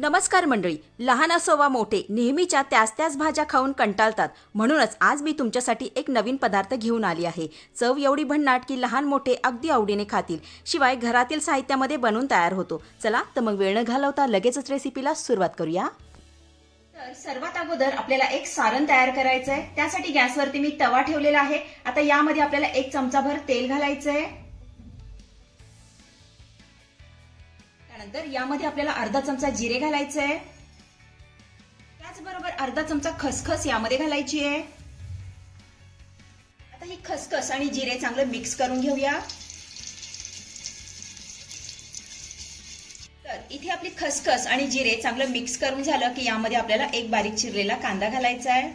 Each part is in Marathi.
नमस्कार मंडळी लहान असो वा मोठे नेहमीच्या त्याच त्याच भाज्या खाऊन कंटाळतात. म्हणूनच आज मी तुमच्यासाठी एक नवीन पदार्थ घेऊन आली आहे. चव एवढी भन्नाट की लहान मोठे अगदी आवडीने खातील. शिवाय घरातील साहित्यामध्ये बनवून तयार होतो. चला तर मग वेळ न घालवता लगेचच रेसिपीला सुरुवात करूया. तर सर्वात अगोदर आपल्याला एक सारण तयार करायचं आहे त्यासाठी गॅसवरती मी तवा ठेवलेला आहे. आता यामध्ये आपल्याला एक चमचाभर तेल घालायचं आहे त्यानंतर यामध्ये आपल्याला अर्धा चमचा जिरे घालायचं आहे. त्याचबरोबर अर्धा चमचा खसखस यामध्ये घालायची आहे. आता ही खसखस आणि जिरे चांगलं मिक्स करून घेऊया. तर इथे आपली खसखस आणि जिरे चांगलं मिक्स करून झालं की यामध्ये आपल्याला एक बारीक चिरलेला कांदा घालायचा आहे.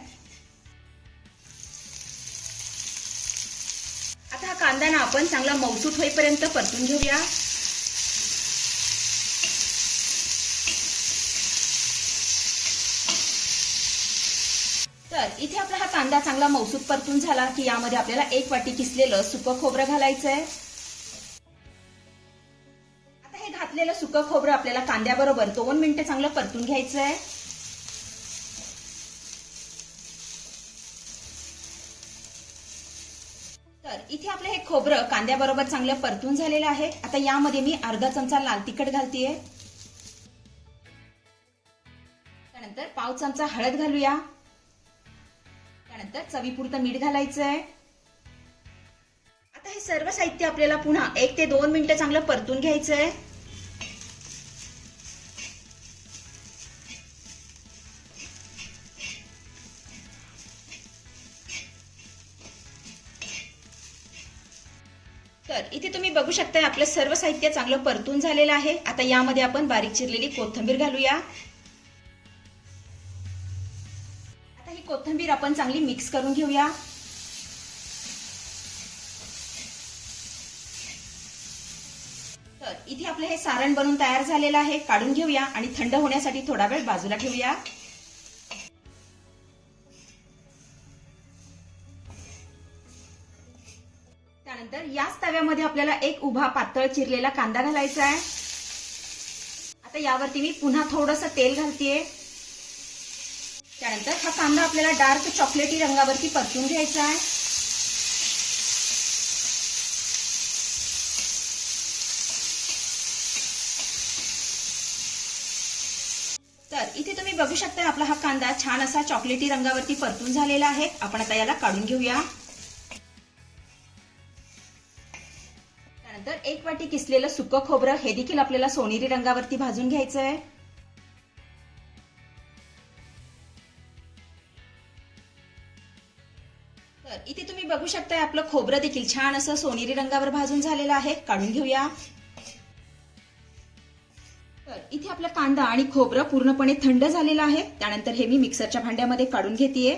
आता हा कांदा ना आपण चांगला मौसूट होईपर्यंत परतून घेऊया. तर इथे आपला हा कांदा चांगला मौसूद परतून झाला की यामध्ये आपल्याला एक वाटी किसलेलं सुकं खोबरं घालायचं आहे आता हे घातलेलं सुकं खोबरं आपल्याला कांद्याबरोबर दोन मिनिटं चांगलं परतून घ्यायचं आहे तर इथे आपलं हे खोबरं कांद्याबरोबर चांगलं परतून झालेलं आहे. आता यामध्ये मी अर्धा चमचा लाल तिखट घालतीये. त्यानंतर पाव चमचा हळद घालूया. त्यानंतर चवीपुरतं मीठ घालायचंय. आता हे सर्व साहित्य आपल्याला पुन्हा एक ते दोन मिनिटं चांगलं परतून घ्यायचंय. तर इथे तुम्ही बघू शकता आपलं सर्व साहित्य चांगलं परतून झालेलं आहे. आता यामध्ये आपण बारीक चिरलेली कोथिंबीर घालूया. आता ही कोथिंबीर आपण चांगली मिक्स करून घेऊया. तर इथे आपलं हे सारण बनून तयार झालेलं आहे काढून घेऊया आणि थंड होण्यासाठी थोडा वेळ बाजूला ठेवूया. त्यानंतर याच तव्यामध्ये आपल्याला एक उभा पातळ चिरलेला कांदा घालायचा आहे. आता यावरती मी पुन्हा थोडस तेल घालतीये. त्यानंतर हा कांदा आपल्याला डार्क चॉकलेटी रंगावरती परतून घ्यायचा आहे. तर इथे तुम्ही बघू शकता आपला हा कांदा छान असा चॉकलेटी रंगावरती परतून झालेला आहे. आपण आता याला काढून घेऊया. त्यानंतर एक वाटी किसलेलं सुकं खोबरं हे देखील आपल्याला सोनेरी रंगावरती भाजून घ्यायचं आहे तर इथे तुम्ही बघू शकताय आपलं खोबरं देखील छान असं सोनेरी रंगावर भाजून झालेलं आहे. काढून घेऊया. तर इथे आपला कांदा आणि खोबरं पूर्णपणे थंड झालेलं आहे. त्यानंतर हे मी मिक्सरच्या भांड्यामध्ये काढून घेतेय.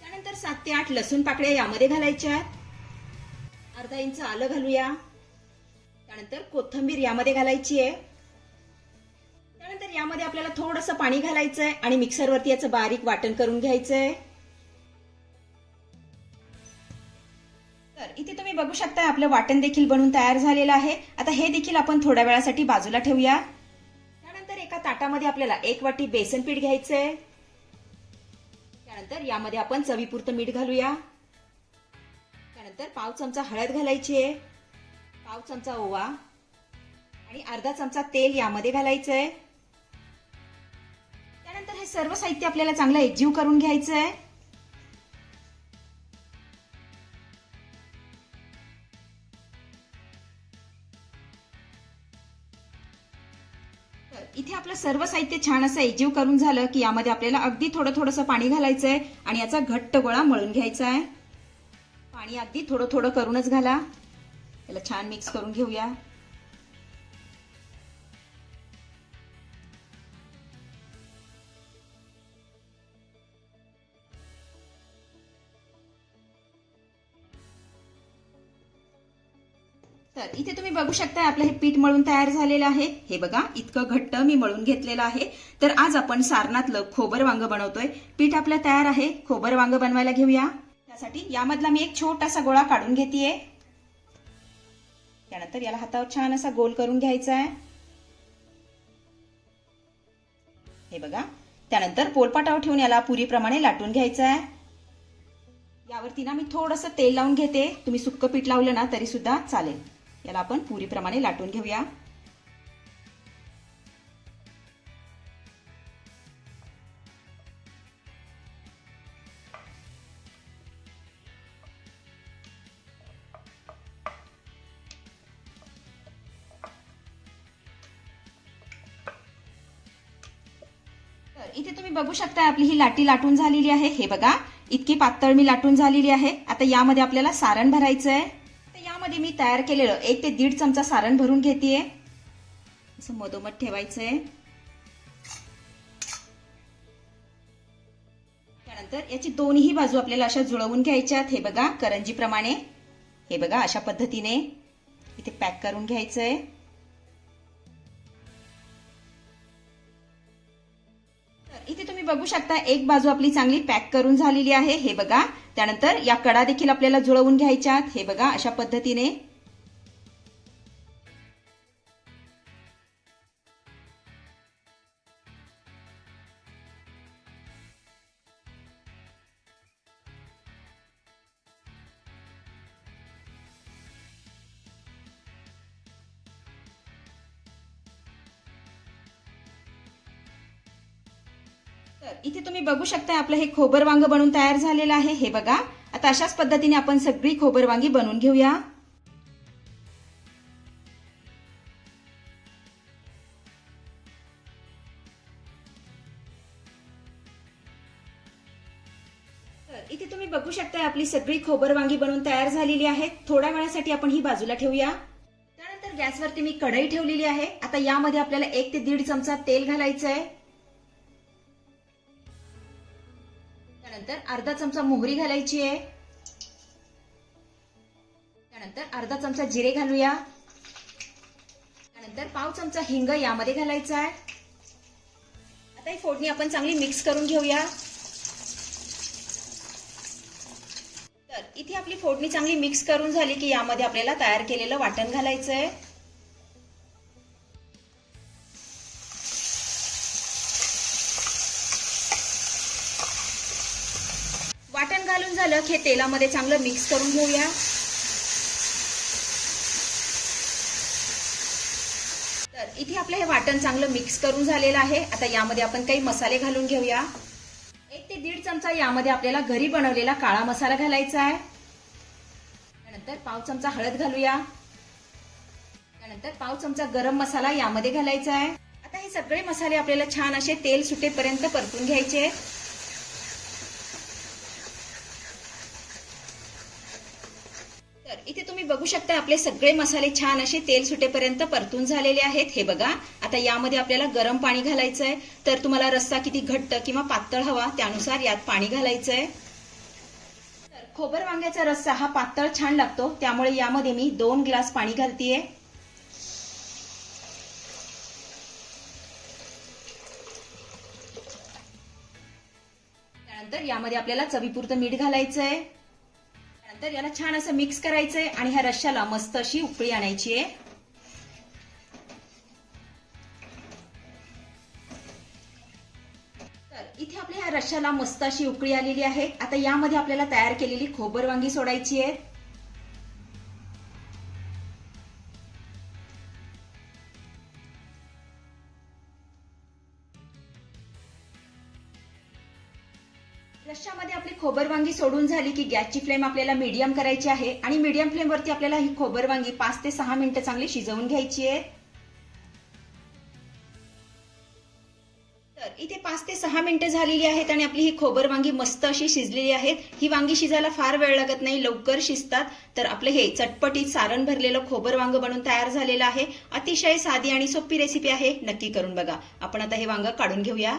त्यानंतर सात ते आठ लसूण पाकळ्या यामध्ये घालायच्या अर्धा इंच आलं घालूया. त्यानंतर कोथंबीर यामध्ये घालायची आहे. त्यानंतर यामध्ये आपल्याला थोडंसं पाणी घालायचंय आणि मिक्सरवरती याचं बारीक वाटण करून घ्यायचंय. तर इथे तुम्ही बघू शकता आपलं वाटण देखील बनून तयार झालेलं आहे. आता हे देखील आपण थोड्या वेळासाठी बाजूला ठेवूया. त्यानंतर एका ताटामध्ये आपल्याला एक वाटी बेसन पीठ घ्यायचंय. त्यानंतर यामध्ये आपण चवीपुरतं मीठ घालूया. त्यानंतर पाव चमचा हळद घालायची आहे पाव चमचा ओवा आणि अर्धा चमचा तेल यामध्ये घालायचंय. तर हे सर्व साहित्य आपल्याला चांगलं एकजीव करून घ्यायचं आहे इथे आपलं सर्व साहित्य छान असं एकजीव करून झालं की यामध्ये आपल्याला अगदी थोडं थोडंसं पाणी घालायचंय आणि याचा घट्ट गोळा मळून घ्यायचा आहे पाणी अगदी थोडं थोडं करूनच घाला. त्याला छान मिक्स करून घेऊया. तर इथे तुम्ही बघू शकता आपलं हे पीठ मळून तयार झालेलं आहे. हे बघा इतकं घट्ट मी मळून घेतलेलं आहे. तर आज आपण सारनातलं खोबर वांग बनवतोय. पीठ आपलं तयार आहे. खोबर वांग बनवायला घेऊया. त्यासाठी यामधला मी एक छोटासा गोळा काढून घेतेय. त्यानंतर याला हातावर छान असा गोल करून घ्यायचा आहे हे बघा त्यानंतर पोलपाटावर ठेवून याला पुरीप्रमाणे लाटून घ्यायचं आहे यावरती ना मी थोडंसं तेल लावून घेते. तुम्ही सुक्क पीठ लावलं ना तरी सुद्धा चालेल. याला आपण पुरीप्रमाणे लाटून घेऊया. तर इथे तुम्ही बघू शकता आपली ही लाटी लाटून झालेली आहे. हे बघा इतकी पातळ मी लाटून झालेली आहे. आता यामध्ये आपल्याला सारण भरायचं आहे यामध्ये मी तयार केलेलं एक ते दीड चमचा सारण भरून घेतेय. असं मधोमध ठेवायचंय. त्यानंतर याची दोन्ही बाजू आपल्याला अशा जुळवून घ्यायच्यात. हे बघा करंजीप्रमाणे. हे बघा अशा पद्धतीने. इथे पॅक करून घ्यायचंय. आहे बघू शकता एक बाजू आपली चांगली पॅक करून झालेली आहे हे बघा. त्यानंतर या कडा देखील आपल्याला जुळवून घ्यायच्यात हे बघा अशा पद्धतीने. तर इथे तुम्ही बघू शकता आपलं हे खोबर वांग बनून तयार झालेलं आहे. हे बघा आता अशाच पद्धतीने आपण सगळी खोबर वांगी बनवून घेऊया. तर इथे तुम्ही बघू शकता आपली सगळी खोबर वांगी बनवून तयार झालेली आहे. थोड्या वेळासाठी आपण ही बाजूला ठेवूया. त्यानंतर गॅसवरती मी कढई ठेवलेली आहे. आता यामध्ये आपल्याला एक ते दीड चमचा तेल घालायचं आहे त्यानंतर अर्धा चमचा मोहरी घालायची आहे. त्यानंतर अर्धा चमचा जिरे घालूया. त्यानंतर पाव चमचा हिंग यामध्ये घालायचा आहे. आता ही फोडणी आपण चांगली मिक्स करून घेऊया. तर इथे आपली फोडणी चांगली मिक्स करून झाली की यामध्ये आपल्याला तयार केलेलं वाटण घालायचं आहे तेलामध्ये चांगलं मिक्स करून घेऊया. तर इथे आपलं हे वाटण चांगलं मिक्स करून झालेलं आहे. आता यामध्ये आपण काही मसाले घालून घेऊया. एक ते दीड चमचा यामध्ये आपल्याला घरी बनवलेला काळा मसाला घालायचा आहे. त्यानंतर पाव चमचा हळद घालूया. त्यानंतर पाव चमचा गरम मसाला यामध्ये घालायचा आहे. आता हे सगळे मसाले आपल्याला छान असे तेल सुटेपर्यंत परतून घ्यायचे. बघू शकता आपले सगळे मसाले छान असे तेल सुटेपर्यंत परतून झालेले आहेत. हे बघा आता यामध्ये आपल्याला गरम पाणी घालायचं आहे तर तुम्हाला रस्सा किती घट्ट किंवा पातळ हवा त्यानुसार यात पाणी घालायचं आहे तर खोबर वांग्याचा रस्सा हा पातळ छान लागतो त्यामुळे यामध्ये मी दोन ग्लास पाणी घालतीये. त्यानंतर यामध्ये आपल्याला चवीपुरतं मीठ घालायचं आहे तर याला छान असं मिक्स करायचंय आणि ह्या रश्श्याला मस्त अशी उकळी आणायची आहे. तर इथे आपल्या ह्या रश्श्याला मस्त अशी उकळी आलेली आहे. आता यामध्ये आपल्याला तयार केलेली खोबर वांगी सोडायची आहे. रश्श्यामध्ये आपली खोबर वांगी सोडून झाली की गॅसची फ्लेम आपल्याला मीडियम करायची आहे आणि मीडियम फ्लेमवरती आपल्याला ही खोबर वांगी पाच ते सहा मिनिटं चांगली शिजवून घ्यायची आहे. तर इथे पाच ते सहा मिनिटं झालेली आहेत आणि आपली ही खोबर वांगी मस्त अशी शिजलेली आहेत. ही वांगी शिजायला फार वेळ लागत नाही लवकर शिजतात. तर आपलं हे चटपटीत सारण भरलेलं खोबर वांग बनून तयार झालेलं आहे. अतिशय साधी आणि सोपी रेसिपी आहे. नक्की करून बघा. आपण आता हे वांग काढून घेऊया.